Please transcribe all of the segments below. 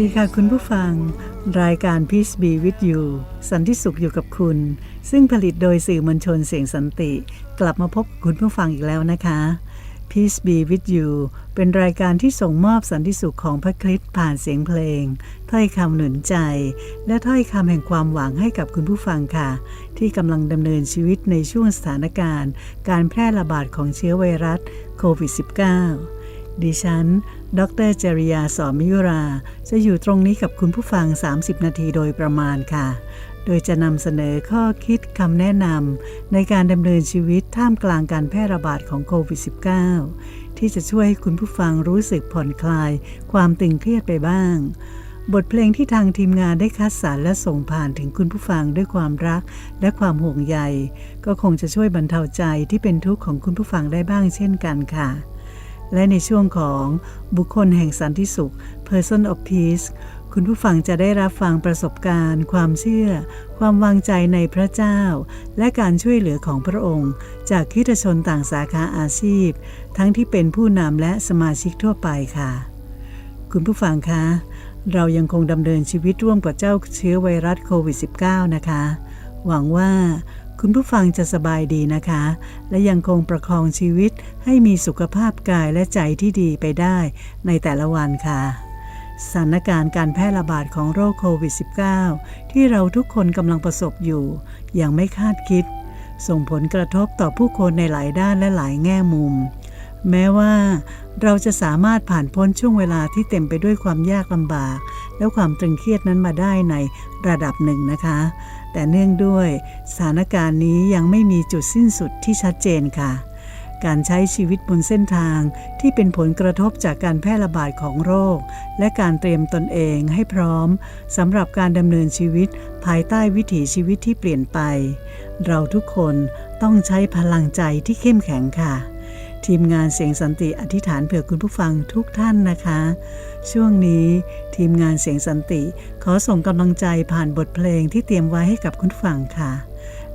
ดีค่ะคุณผู้ฟัง รายการ Peace Be With You สันติสุขอยู่กับคุณ ซึ่งผลิตโดยสื่อมวลชนเสียงสันติ กลับมาพบกับคุณผู้ฟังอีกแล้วนะคะ Peace Be With You เป็นรายการที่ส่งมอบสันติสุขของพระคริสต์ผ่านเสียงเพลง ถ้อยคำหนุนใจ และถ้อยคำแห่งความหวังให้กับคุณผู้ฟังค่ะ ที่กำลังดำเนินชีวิตในช่วงสถานการณ์ การแพร่ระบาดของเชื้อไวรัสโควิด -19 ดิฉัน ดรจริยาสอมิยุรา จะอยู่ตรงนี้กับคุณผู้ฟัง 30 นาทีโดยประมาณค่ะ โดยจะนำเสนอข้อคิดคำแนะนำในการดำเนินชีวิตท่ามกลางการแพร่ระบาดของโควิด -19 ที่จะช่วยให้คุณผู้ฟังรู้สึกผ่อนคลาย ความตึงเครียดไปบ้าง บทเพลงที่ทางทีมงานได้คัดสรรและส่งผ่านถึงคุณผู้ฟังด้วยความรักและความห่วงใย ก็คงจะช่วยบรรเทาใจที่เป็นทุกข์ของคุณผู้ฟังได้บ้างเช่นกันค่ะ และในช่วงของบุคคลแห่งสันติสุข Person of Peace คุณผู้ฟังจะได้รับฟังประสบการณ์ ความเชื่อ ความวางใจในพระเจ้า และการช่วยเหลือของพระองค์ จากคริสตชนต่างสาขาอาชีพ ทั้งที่เป็นผู้นำและสมาชิกทั่วไปค่ะ คุณผู้ฟังคะ เรายังคงดำเนินชีวิตร่วมกับเจ้าเชื้อไวรัสโควิด -19 นะคะ หวังว่า คุณผู้ฟังจะสบายดีนะคะ และยังคงประคองชีวิตให้มีสุขภาพกายและใจที่ดีไปได้ในแต่ละวันค่ะสถานการณ์การแพร่ระบาดของโรคโควิด -19 ที่เราทุกคนกำลังประสบอยู่ อย่างไม่คาดคิด ส่งผลกระทบต่อผู้คนในหลายด้านและหลายแง่มุม แม้ว่าเราจะสามารถผ่านพ้นช่วงเวลาที่เต็มไปด้วยความยากลำบาก และความตรึงเครียดนั้นมาได้ในระดับหนึ่งนะคะ แต่เนื่องด้วยสถานการณ์นี้ยังไม่มีจุดสิ้นสุดที่ชัดเจนค่ะ การใช้ชีวิตบนเส้นทางที่เป็นผลกระทบจากการแพร่ระบาดของโรค และการเตรียมตนเองให้พร้อมสำหรับการดำเนินชีวิตภายใต้วิถีชีวิตที่เปลี่ยนไป เราทุกคนต้องใช้พลังใจที่เข้มแข็งค่ะ ทีมงานเสียงสันติอธิษฐานเผื่อคุณผู้ฟังทุกท่านนะคะ ช่วงนี้ทีมงานเสียงสันติ ขอส่งกำลังใจผ่านบทเพลงที่เตรียมไว้ให้กับคุณฟังค่ะ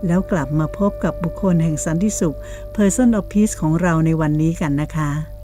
แล้วกลับมาพบกับบุคคลแห่งสันติสุข Person of Peace ของเราในวันนี้กันนะคะ「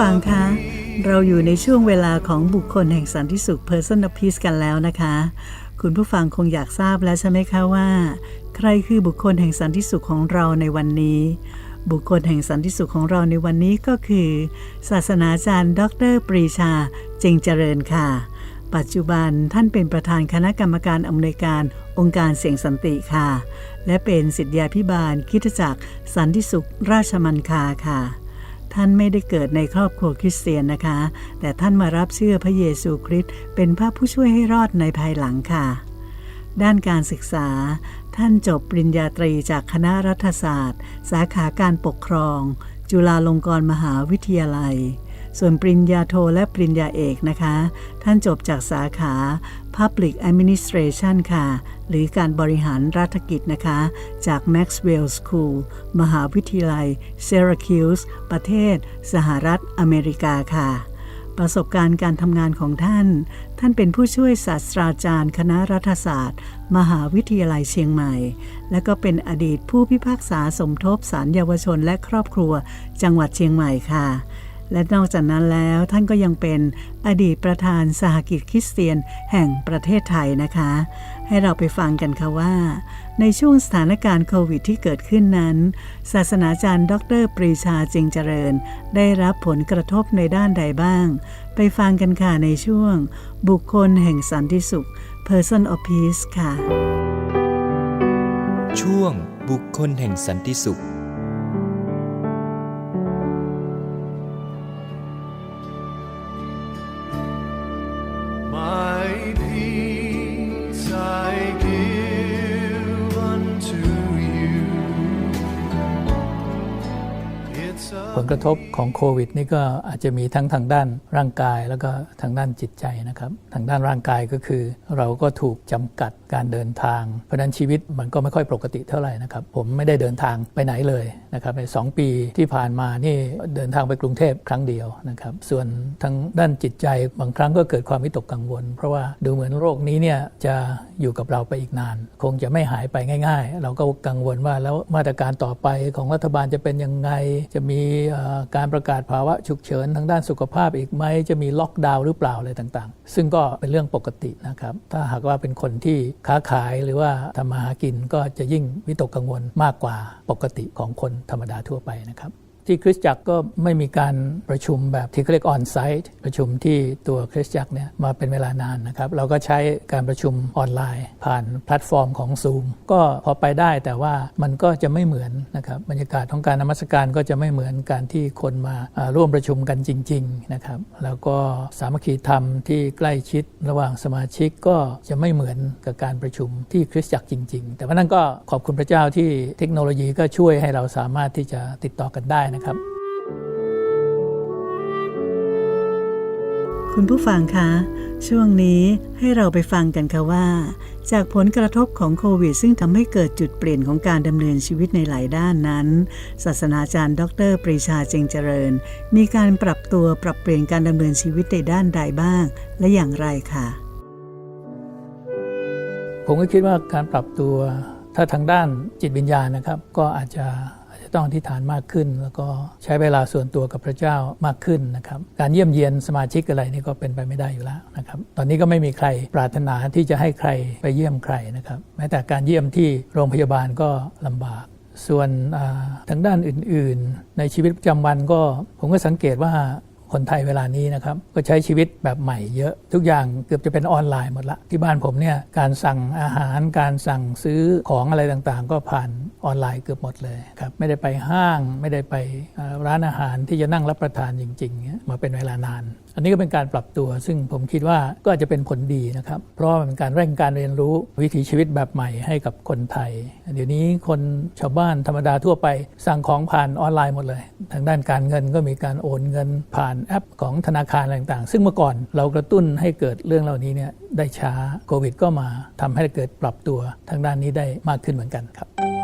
ฟังคะ เราอยู่ในช่วงเวลาของบุคคลแห่งสันติสุข Person of Peace กันแล้วนะคะ คุณผู้ฟังคงอยากทราบแล้วใช่ไหมคะว่า ใครคือบุคคลแห่งสันติสุขของเราในวันนี้ บุคคลแห่งสันติสุขของเราในวันนี้ก็คือ ศาสนาจารย์ ดร ปรีชาเจงเจริญค่ะ ปัจจุบันท่านเป็นประธานคณะกรรมการอำนวยการองค์การเสียงสันติค่ะ และเป็นสิทธยาพิบาลคิดจักรสันติสุขราชมันคาค่ะ ท่านไม่ได้เกิดในครอบครัวคริสเตียนนะคะ แต่ท่านมารับเชื่อพระเยซูคริสต์เป็นพระผู้ช่วยให้รอดในภายหลังค่ะ ด้านการศึกษา ท่านจบปริญญาตรีจากคณะรัฐศาสตร์ สาขาการปกครอง จุฬาลงกรณ์มหาวิทยาลัย ส่วนปริญญาโทและปริญญาเอกนะคะ ท่านจบจากสาขา Public Administration ค่ะ หรือการบริหารรัฐกิจนะคะ จาก Maxwell School มหาวิทยาลัย Syracuse ประเทศ สหรัฐอเมริกาค่ะ ประสบการณ์การทำงานของท่าน ท่านเป็นผู้ช่วยศาสตราจารย์ คณะรัฐศาสตร์ มหาวิทยาลัยเชียงใหม่ และก็เป็นอดีตผู้พิพากษาสมทบสารเยาวชนและครอบครัว จังหวัดเชียงใหม่ค่ะ และนอกจากนั้นแล้วท่านก็ยังเป็นอดีตประธานสหกิจคริสเตียนแห่งประเทศไทยนะคะ ให้เราไปฟังกันค่ะว่า ในช่วงสถานการณ์โควิดที่เกิดขึ้นนั้น ศาสนาจารย์ ดร ปรีชาเจงเจริญ ได้รับผลกระทบในด้านใดบ้าง ไปฟังกันค่ะในช่วง บุคคลแห่งสันติสุข Person of Peace ค่ะ ช่วงบุคคลแห่งสันติสุข ผลกระทบของโควิดนี่ก็อาจจะมีทั้งทางด้านร่างกายแล้วก็ทางด้านจิตใจนะครับ ทางด้านร่างกายก็คือ เราก็ถูกจำกัดการเดินทาง เพราะนั้นชีวิตมันก็ไม่ค่อยปกติเท่าไหร่นะครับ ผมไม่ได้เดินทางไปไหนเลยนะครับในสองปีที่ผ่านมานี่เดินทางไปกรุงเทพครั้งเดียวนะครับ ส่วนทางด้านจิตใจบางครั้งก็เกิดความวิตกกังวล เพราะว่าดูเหมือนโรคนี้เนี่ยจะอยู่กับเราไปอีกนาน คงจะไม่หายไปง่าย ๆ เราก็กังวลว่าแล้วมาตรการต่อไปของรัฐบาลจะเป็นยังไงจะมีการประกาศภาวะฉุกเฉินทางด้านสุขภาพอีกไหมจะมีล็อกดาวน์หรือเปล่าอะไรต่างๆ ซึ่งก็เป็นเรื่องปกตินะครับ ถ้าหากว่าเป็นคนที่ค้าขายหรือว่าทำมาหากินก็จะยิ่งวิตกกังวลมากกว่าปกติของคนธรรมดาทั่วไปนะครับ ที่คริสตจักรก็ไม่มีการประชุมแบบที่เขาเรียกออนไซต์ประชุมที่ตัวคริสตจักรเนี่ยมาเป็นเวลานานนะครับ เราก็ใช้การประชุมออนไลน์ ผ่านแพลตฟอร์มของ Zoom ก็พอไปได้แต่ว่ามันก็จะไม่เหมือนนะครับบรรยากาศของการนมัสการก็จะไม่เหมือนการที่คนมาร่วมประชุมกันจริงๆนะครับแล้วก็สามัคคีธรรมที่ใกล้ชิดระหว่างสมาชิกก็จะไม่เหมือนกับการประชุมที่คริสตจักรจริง ๆ แต่ว่านั่นก็ขอบคุณพระเจ้าที่เทคโนโลยีก็ช่วยให้เราสามารถที่จะติดต่อกันได้นะครับ คุณผู้ฟังคะ ช่วงนี้ให้เราไปฟังกันค่ะว่า จากผลกระทบของโควิด ซึ่งทำให้เกิดจุดเปลี่ยนของการดำเนินชีวิตในหลายด้านนั้น ศาสนาจารย์ดร ปรีชาเจงเจริญ มีการปรับตัวปรับเปลี่ยนการดำเนินชีวิตในด้านใดบ้าง และอย่างไรค่ะผมก็คิดว่าการปรับตัวถ้าทางด้านจิตวิญญาณนะครับ ก็อาจจะอา จะต้องอธิษฐานมากขึ้น แล้วก็ใช้เวลาส่วนตัวกับพระเจ้ามากขึ้นนะครับการเยี่ยมเยียนสมาชิกอะไรนี่ก็เป็นไปไม่ได้อยู่แล้วนะครับตอนนี้ก็ไม่มีใครปรารถนาที่จะให้ใครไปเยี่ยมใครนะครับแม้แต่การเยี่ยมที่โรงพยาบาลก็ลำบากส่วนทางด้านอื่น ๆ ในชีวิตประจำวันก็ผมก็สังเกตว่า คนไทยเวลานี้นะครับก็ใช้ชีวิตแบบใหม่เยอะ ทุกอย่างเกือบจะเป็นออนไลน์หมดละที่บ้านผมเนี่ยการสั่งอาหารการสั่งซื้อของอะไรต่างๆ ก็ผ่านออนไลน์เกือบหมดเลยครับไม่ได้ไปห้างไม่ได้ไปร้านอาหารที่จะนั่งรับประทานจริงๆมาเป็นเวลานาน อันนี้ก็เป็นการปรับตัว ซึ่งผมคิดว่าก็อาจจะเป็นผลดีนะครับ เพราะมันเป็นการเร่งการเรียนรู้วิถีชีวิตแบบใหม่ให้กับคนไทย เดี๋ยวนี้คนชาวบ้านธรรมดาทั่วไปสั่งของผ่านออนไลน์หมดเลย ทางด้านการเงินก็มีการโอนเงินผ่านแอปของธนาคารอะไรต่างๆ ซึ่งเมื่อก่อนเรากระตุ้นให้เกิดเรื่องเหล่านี้เนี่ยได้ช้าโควิด ก็มาทำให้เกิดปรับตัวทางด้านนี้ได้มากขึ้นเหมือนกันครับ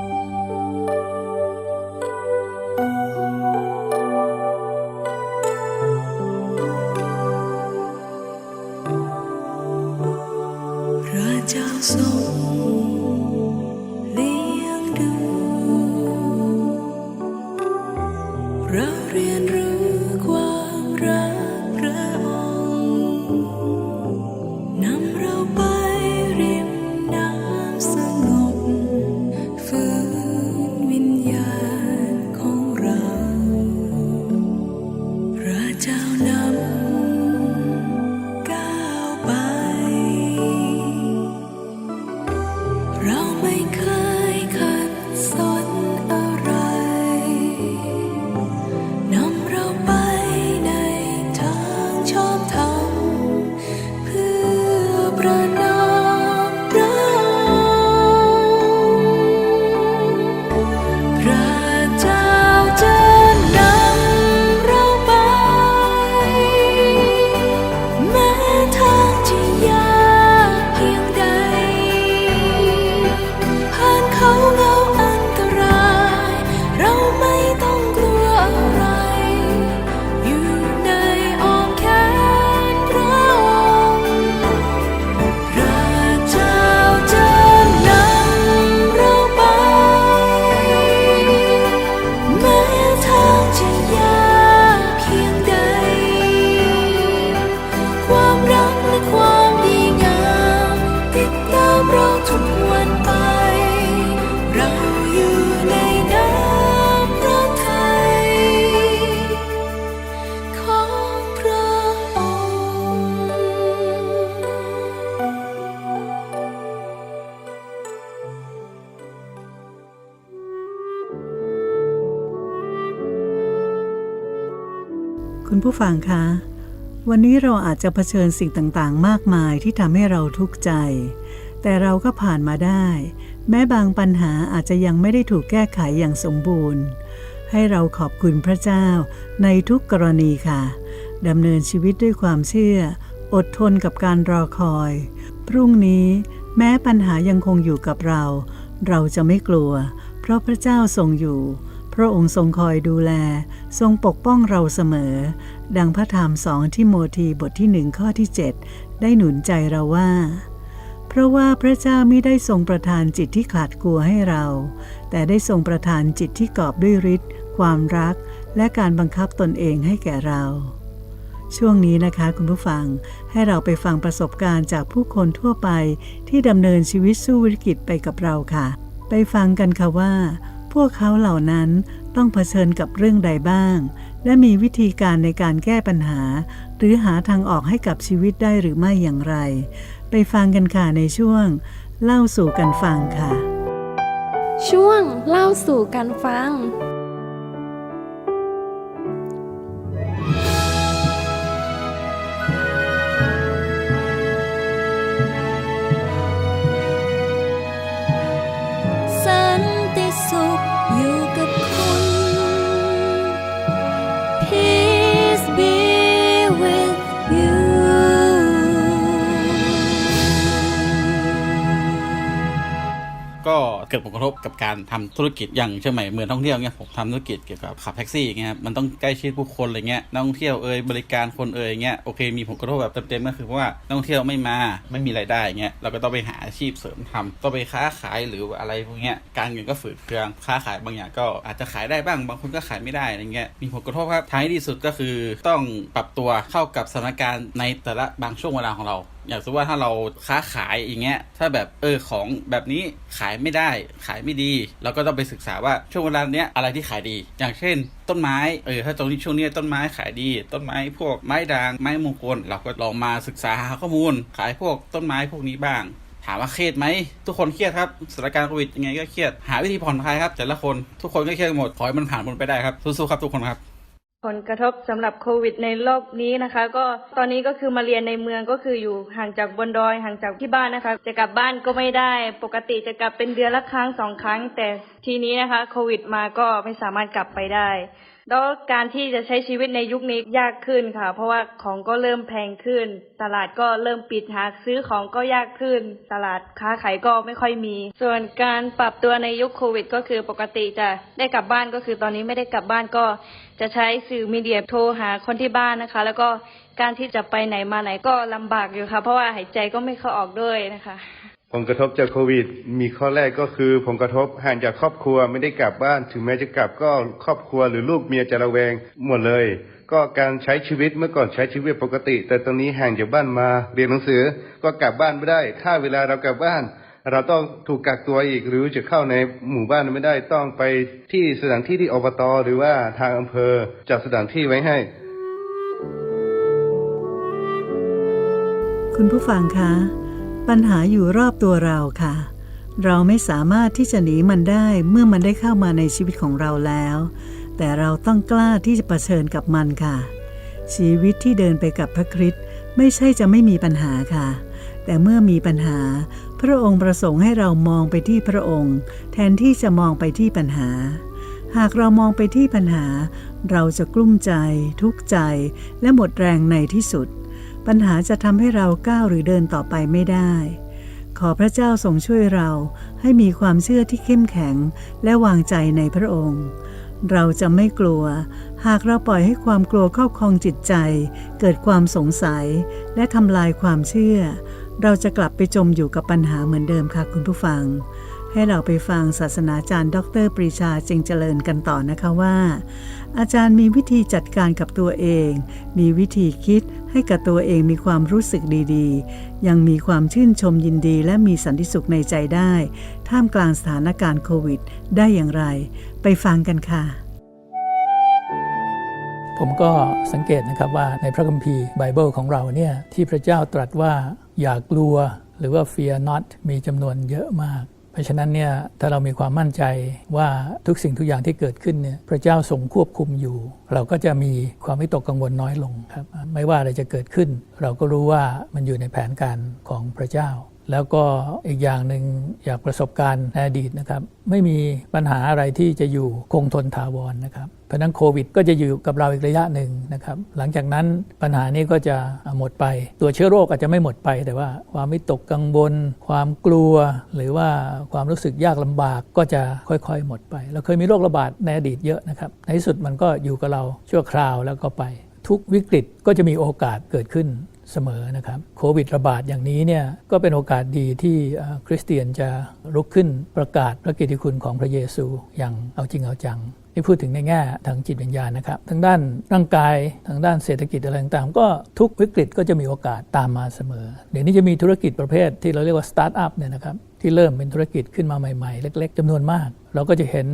ผู้ฟังคะ วันนี้เราอาจจะเผชิญสิ่งต่างๆ มากมายที่ทำให้เราทุกข์ใจ แต่เราก็ผ่านมาได้ แม้บางปัญหาอาจจะยังไม่ได้ถูกแก้ไขอย่างสมบูรณ์ ให้เราขอบคุณพระเจ้าในทุกกรณีค่ะดำเนินชีวิตด้วยความเชื่อ อดทนกับการรอคอย พรุ่งนี้แม้ปัญหายังคงอยู่กับเรา เราจะไม่กลัว เพราะพระเจ้าทรงอยู่ พระองค์ทรงคอยดูแล ทรงปกป้องเราเสมอ ดังพระธรรมสองที่โมธีบทที่หนึ่งข้อที่ 7 ได้หนุนใจเราว่า เพราะว่าพระเจ้าไม่ได้ทรงประทานจิตที่ขลาดกลัวให้เรา แต่ได้ทรงประทานจิตที่กอบด้วยฤทธิ์ความรัก และการบังคับตนเองให้แก่เรา ช่วงนี้นะคะคุณผู้ฟังให้เราไปฟังประสบการณ์จากผู้คนทั่วไปที่ดำเนินชีวิตสู้วิกฤตไปกับเราค่ะ ไปฟังกันค่ะว่าพวกเขาเหล่านั้น ต้องเผชิญกับเรื่องใดบ้าง และมีวิธีการในการแก้ปัญหา หรือหาทางออกให้กับชีวิตได้หรือไม่อย่างไร ไปฟังกันค่ะในช่วง เล่าสู่กันฟังค่ะ ช่วงเล่าสู่กันฟัง เกิดผลกระทบกับการทำธุรกิจอย่างเชียงใหม่เมืองท่องเที่ยวเนี่ยผมทำธุรกิจเกี่ยวกับขับแท็กซี่เงี้ยครับมันต้องใกล้ชิดผู้คนอะไรเงี้ยนักท่องเที่ยวเอ่ยบริการคนเอ่ยเงี้ยโอเคมีผลกระทบแบบเต็มๆก็คือเพราะว่านักท่องเที่ยวไม่มาไม่มีรายได้เงี้ยเราก็ต้องไปหาอาชีพเสริมทำต้องไปค้าขายหรืออะไรพวกเนี้ยการเงินก็ฝืดเคืองค้าขายบางอย่างก็อาจจะขายได้บ้างบางคนก็ขายไม่ได้อะไรเงี้ยมีผลกระทบครับท้ายที่สุดก็คือต้องปรับตัวเข้ากับสถานการณ์ในแต่ละบางช่วงเวลาของเรา อย่างสมมติว่าถ้าเราค้าขายอย่างเงี้ย ถ้าแบบเออของแบบนี้ขายไม่ได้ ขายไม่ดี เราก็ต้องไปศึกษาว่าช่วงเวลาเนี้ยอะไรที่ขายดี อย่างเช่น ต้นไม้เออถ้าตรงนี้ช่วงนี้ต้นไม้ขายดี ต้นไม้พวกไม้ด่างไม้มงคลเราก็ลองมาศึกษาหาข้อมูล ขายพวกต้นไม้พวกนี้บ้าง ถามว่าเครียดไหมทุกคนเครียดครับสถานการณ์โควิดยังไงก็เครียดหาวิธีผ่อนคลายครับ แต่ละคนทุกคนก็เครียดหมดขอให้มันผ่านพ้นไปได้ครับสู้ๆครับทุกคนครับ ผลกระทบสำหรับโควิดในโลกนี้นะคะ ก็ตอนนี้ก็คือมาเรียนในเมืองก็คืออยู่ห่างจากบนดอยห่างจากที่บ้านนะคะ จะกลับบ้านก็ไม่ได้ ปกติจะกลับเป็นเดือนละครั้งสองครั้ง แต่ทีนี้นะคะ โควิดมาก็ไม่สามารถกลับไปได้ แล้วการที่จะใช้ชีวิตในยุคนี้ยากขึ้นค่ะ เพราะว่าของก็เริ่มแพงขึ้น ตลาดก็เริ่มปิดหาซื้อของก็ยากขึ้น ตลาดค้าขายก็ไม่ค่อยมี ส่วนการปรับตัวในยุคโควิด ก็คือปกติจะได้กลับบ้านก็คือตอนนี้ไม่ได้กลับบ้านก็จะใช้สื่อมีเดียโทรหาคนที่บ้านนะคะ แล้วก็การที่จะไปไหนมาไหนก็ลำบากอยู่ค่ะ เพราะว่าหายใจก็ไม่เข้าออกด้วยนะคะ ผลกระทบจากโควิด มีข้อแรกก็คือผลกระทบห่างจากครอบครัวไม่ได้กลับบ้าน ถึงแม้จะกลับก็ครอบครัวหรือลูกเมียจะระแวงหมดเลย ก็การใช้ชีวิตเมื่อก่อนใช้ชีวิตปกติ แต่ตอนนี้ห่างจากบ้านมาเรียนหนังสือก็กลับบ้านไม่ได้ ถ้าเวลาเรากลับบ้าน เราต้องถูกกักตัวอีกหรือจะเข้าในหมู่บ้านไม่ได้ต้องไปที่สถานที่ที่อบตหรือว่าทางอำเภอจัดสถานที่ไว้ให้ คุณผู้ฟังคะ ปัญหาอยู่รอบตัวเราค่ะ เราไม่สามารถที่จะหนีมันได้เมื่อมันได้เข้ามาในชีวิตของเราแล้ว แต่เราต้องกล้าที่จะะเผชิญกับมันค่ะ ชีวิตที่เดินไปกับพระคริสต์ไม่ใช่จะไม่มีปัญหาค่ะ แต่เมื่อมีปัญหา พระองค์ประสงค์ให้เรามองไปที่พระองค์ แทนที่จะมองไปที่ปัญหา หากเรามองไปที่ปัญหา เราจะกลุ้มใจ ทุกข์ใจ และหมดแรงในที่สุด ปัญหาจะทำให้เราก้าวหรือเดินต่อไปไม่ได้ ขอพระเจ้าทรงช่วยเราให้มีความเชื่อที่เข้มแข็งและวางใจในพระองค์ เราจะไม่กลัว หากเราปล่อยให้ความกลัวครอบครองจิตใจ เกิดความสงสัย และทำลายความเชื่อ เราจะกลับไปจมอยู่กับปัญหาเหมือนเดิมค่ะคุณผู้ฟังให้เราไปฟังศาสนาจารย์ ดรปรีชาเจงเจริญกันต่อนะคะว่า อาจารย์มีวิธีจัดการกับตัวเอง มีวิธีคิด ให้กับตัวเองมีความรู้สึกดีๆ ยังมีความชื่นชมยินดีและมีสันติสุขในใจได้ ท่ามกลางสถานการณ์โควิด ได้อย่างไร ไปฟังกันค่ะ ผมก็สังเกตนะครับว่าในพระคัมภีร์ไบเบิลของเราเนี่ยที่พระเจ้าตรัสว่าอย่ากลัว หรือว่า fear not มีจำนวนเยอะมาก เพราะฉะนั้นเนี่ยถ้าเรามีความมั่นใจว่าทุกสิ่งทุกอย่างที่เกิดขึ้นเนี่ยพระเจ้าทรงควบคุมอยู่ เราก็จะมีความวิตกกังวลน้อยลงครับไม่ว่าอะไรจะเกิดขึ้น เราก็รู้ว่ามันอยู่ในแผนการของพระเจ้า แล้วก็อีกอย่างหนึ่งจากประสบการณ์ในอดีตนะครับไม่มีปัญหาอะไรที่จะอยู่คงทนถาวรนะครับเพราะนั้นโควิดก็จะอยู่กับเราอีกระยะหนึ่งนะครับหลังจากนั้นปัญหานี้ก็จะหมดไป ตัวเชื้อโรคอาจจะไม่หมดไป แต่ว่าความวิตกกังวลความกลัว หรือว่าความรู้สึกยากลำบากก็จะค่อยๆ หมดไป เราเคยมีโรคระบาดในอดีตเยอะนะครับในที่สุดมันก็อยู่กับเราชั่วคราวแล้วก็ไป ทุกวิกฤตก็จะมีโอกาสเกิดขึ้น เสมอนะครับโควิดระบาดอย่างนี้เนี่ยก็เป็นโอกาสดีที่คริสเตียนจะลุกขึ้นประกาศพระกิติคุณของพระเยซูอย่างเอาจริงเอาจังนี่พูดถึงในแง่ทางจิตวิญญาณนะครับทางด้านร่างกายทางด้านเศรษฐกิจอะไรต่างๆก็ทุกวิกฤตก็จะมีโอกาสตามมาเสมอ เดี๋ยวนี้จะมีธุรกิจประเภทที่เราเรียกว่าสตาร์ทอัพเนี่ยนะครับ ที่เริ่มเป็นธุรกิจขึ้นมาใหม่ๆ เล็ก ๆจำนวนมาก เราก็จะเห็น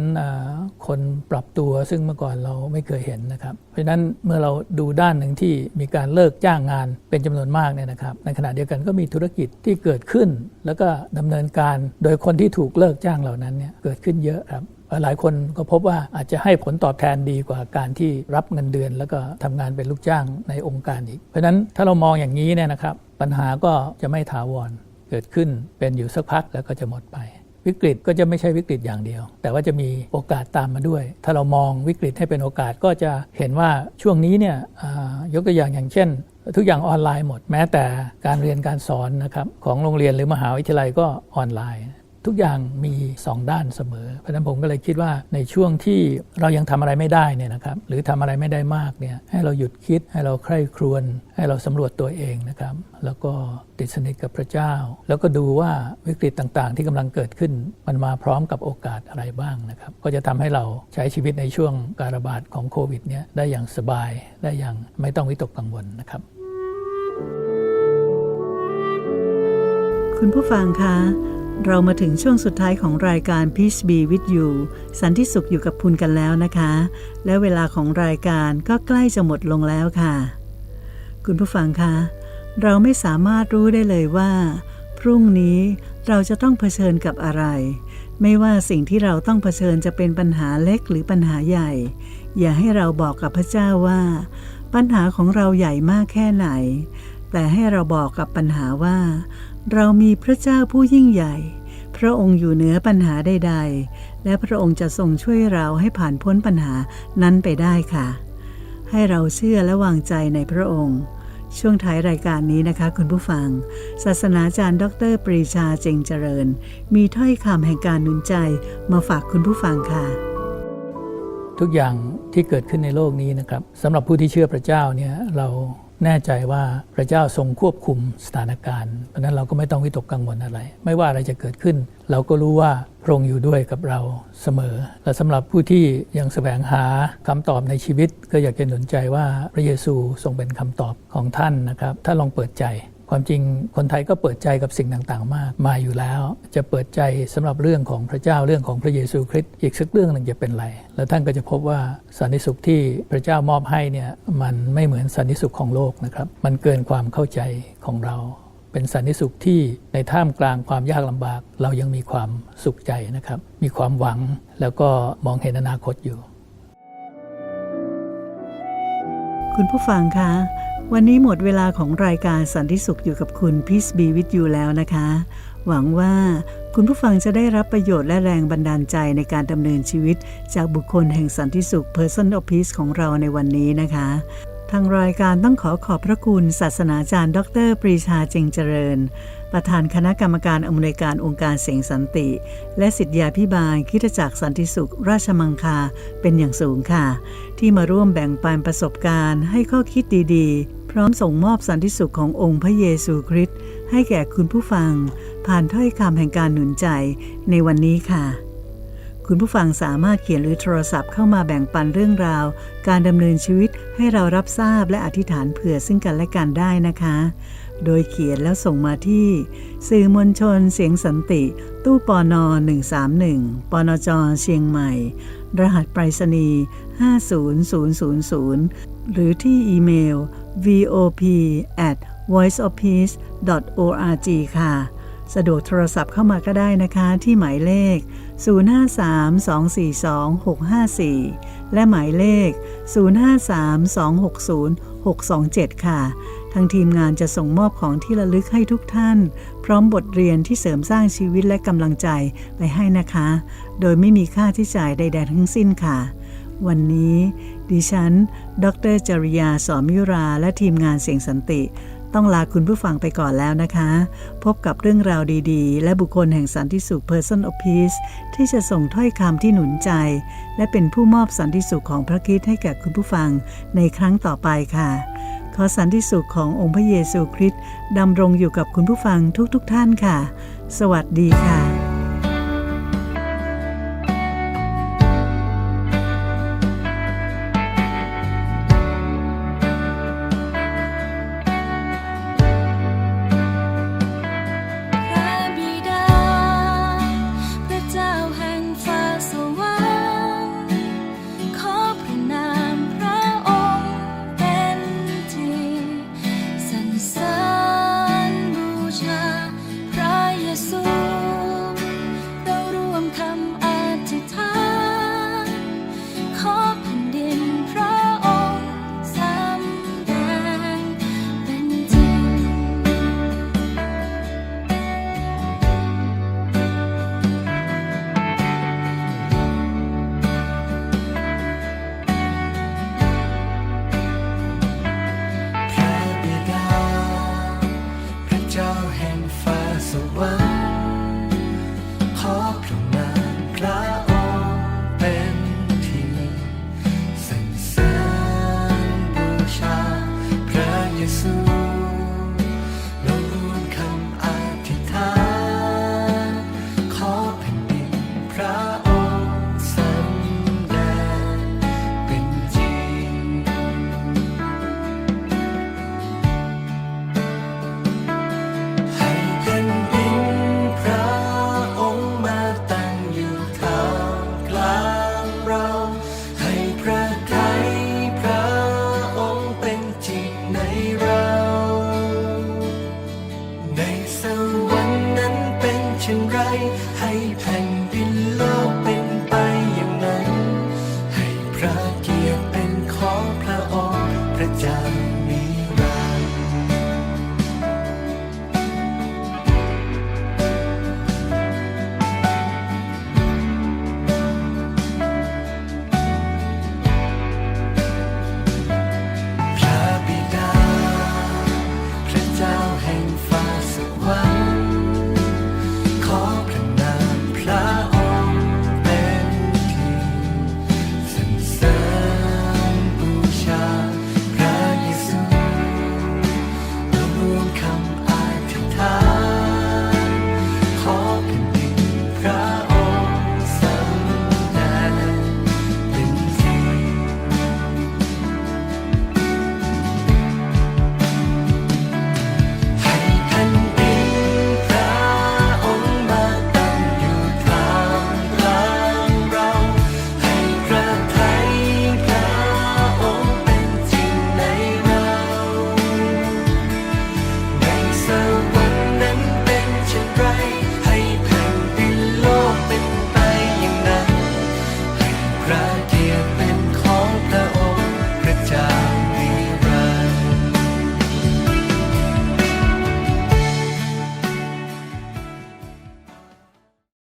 คนปรับตัวซึ่งเมื่อก่อนเราไม่เคยเห็นนะครับ เพราะฉะนั้นเมื่อเราดูด้านหนึ่งที่มีการเลิกจ้างงานเป็นจำนวนมากเนี่ยนะครับ ในขณะเดียวกันก็มีธุรกิจที่เกิดขึ้น แล้วก็ดำเนินการโดยคนที่ถูกเลิกจ้างเหล่านั้นเนี่ยเกิดขึ้นเยอะครับหลายคนก็พบว่าอาจจะให้ผลตอบแทนดีกว่าการที่รับเงินเดือน แล้วก็ทำงานเป็นลูกจ้างในองค์การอีก เพราะฉะนั้นถ้าเรามองอย่างนี้เนี่ยนะครับ ปัญหาก็จะไม่ถาวร เกิดขึ้นเป็นอยู่สักพักแล้วก็จะหมดไป วิกฤตก็จะไม่ใช่วิกฤตอย่างเดียว แต่ว่าจะมีโอกาสตามมาด้วย ถ้าเรามองวิกฤตให้เป็นโอกาสก็จะเห็นว่าช่วงนี้เนี่ยยกตัวอย่างอย่างเช่น ทุกอย่างออนไลน์หมดแม้แต่การเรียนการสอนนะครับของโรงเรียนหรือมหาวิทยาลัยก็ออนไลน์ ทุกอย่างมี 2 ด้านเสมอ เพราะฉะนั้นผมก็เลยคิดว่าในช่วงที่เรายังทำอะไรไม่ได้เนี่ยนะครับหรือทำอะไรไม่ได้มากเนี่ยให้เราหยุดคิดให้เราใคร่ครวญให้เราสำรวจตัวเองนะครับ แล้วก็ติดสนิทกับพระเจ้า แล้วก็ดูว่าวิกฤตต่างๆ ที่กำลังเกิดขึ้นมันมาพร้อมกับโอกาสอะไรบ้างนะครับ ก็จะทำให้เราใช้ชีวิตในช่วงการระบาดของโควิดเนี่ยได้อย่างสบายได้อย่างไม่ต้องวิตกกังวลนะครับ คุณผู้ฟังคะ เรามาถึงช่วงสุดท้ายของรายการ Peace Be with You สันติสุขอยู่กับคุณกันแล้วนะคะ และเวลาของรายการก็ใกล้จะหมดลงแล้วค่ะ คุณผู้ฟังคะ เราไม่สามารถรู้ได้เลยว่า พรุ่งนี้เราจะต้องเผชิญกับอะไร ไม่ว่าสิ่งที่เราต้องเผชิญจะเป็นปัญหาเล็กหรือปัญหาใหญ่ อย่าให้เราบอกกับพระเจ้าว่า ปัญหาของเราใหญ่มากแค่ไหน แต่ให้เราบอกกับปัญหาว่า เรามีพระเจ้าผู้ยิ่งใหญ่ พระองค์อยู่เหนือปัญหาใดๆ และพระองค์จะทรงช่วยเราให้ผ่านพ้นปัญหานั้นไปได้ค่ะ ให้เราเชื่อและวางใจในพระองค์ช่วงท้ายรายการนี้นะคะ คุณผู้ฟัง ศาสนาจารย์ ดร ปรีชาเจงเจริญ มีถ้อยคำแห่งการหนุนใจมาฝากคุณผู้ฟังค่ะ ทุกอย่างที่เกิดขึ้นในโลกนี้นะครับสำหรับผู้ที่เชื่อพระเจ้าเนี่ยเรา แน่ใจว่าพระเจ้าทรงควบคุมสถานการณ์ เพราะนั้นเราก็ไม่ต้องวิตกกังวลอะไร ไม่ว่าอะไรจะเกิดขึ้น เราก็รู้ว่าพระองค์อยู่ด้วยกับเราเสมอ และสำหรับผู้ที่ยังแสวงหาคำตอบในชีวิต ก็อยากจะหนุนใจว่าพระเยซูทรงเป็นคำตอบของท่านนะครับ ถ้าลองเปิดใจ ความจริงคนไทยก็เปิดใจกับสิ่งต่างๆ มากมาอยู่แล้ว จะเปิดใจสำหรับเรื่องของพระเจ้าเรื่องของพระเยซูคริสต์อีกสักเรื่องหนึ่งจะเป็นไร แล้วท่านก็จะพบว่าสันติสุขที่พระเจ้ามอบให้เนี่ยมันไม่เหมือนสันติสุขของโลกนะครับ มันเกินความเข้าใจของเรา เป็นสันติสุขที่ในท่ามกลางความยากลำบาก เรายังมีความสุขใจนะครับ มีความหวังแล้วก็มองเห็นอนาคตอยู่ คุณผู้ฟังคะ วันนี้หมดเวลาของรายการสันติสุขอยู่กับคุณ Peace Be with you แล้วนะคะ หวังว่าคุณผู้ฟังจะได้รับประโยชน์และแรงบันดาลใจในการดำเนินชีวิต จากบุคคลแห่งสันติสุข Person of Peace ของเราในวันนี้นะคะ ทางรายการต้องขอขอบพระคุณศาสนาจารย์ ดร ปรีชาเจงเจริญ ประธานคณะกรรมการอำนวยการองค์การเสียงสันติ และสิทธยาพิบาลคิดจักรสันติสุข ราชมังคาเป็นอย่างสูงค่ะ ที่มาร่วมแบ่งปันประสบการณ์ให้ข้อคิดดีๆ พร้อมส่งมอบสันติสุขขององค์พระเยซูคริสต์ให้แก่คุณผู้ฟัง ผ่านถ้อยคำแห่งการหนุนใจในวันนี้ค่ะ คุณผู้ฟังสามารถเขียนหรือโทรศัพท์เข้ามาแบ่งปันเรื่องราว การดำเนินชีวิตให้เรารับทราบและอธิษฐานเผื่อซึ่งกันและกันได้นะคะ โดยเขียนแล้วส่งมาที่ สื่อมวลชนเสียงสันติ ตู้ปอนอ131ปอนอจอเชียงใหม่ รหัสไปรษณีย์ 50000 หรือที่อีเมล vop at voiceofpeace org ค่ะ สะดวกโทรศัพท์เข้ามาก็ได้นะคะที่หมายเลข 053-242-654 และหมายเลข 053-260-627 ค่ะทางทีมงานจะส่งมอบของที่ระลึกให้ทุกท่าน พร้อมบทเรียนที่เสริมสร้างชีวิตและกำลังใจไปให้นะคะ โดยไม่มีค่าที่จ่ายใด ๆ ทั้งสิ้นค่ะ วันนี้ ดิฉัน ดรจริยาสอมิรา และทีมงานเสียงสันติ ต้องลาคุณผู้ฟังไปก่อนแล้วนะคะ พบกับเรื่องราวดีๆ และบุคคลแห่งสันติสุข Person of Peace ที่จะส่งถ้อยคำที่หนุนใจ และเป็นผู้มอบสันติสุขของพระคริสต์ให้แก่คุณผู้ฟังในครั้งต่อไปค่ะ ขอสันติสุขขององค์พระเยซูคริสต์ดำรงอยู่กับคุณผู้ฟังทุกๆทท่านค่ะ สวัสดีค่ะ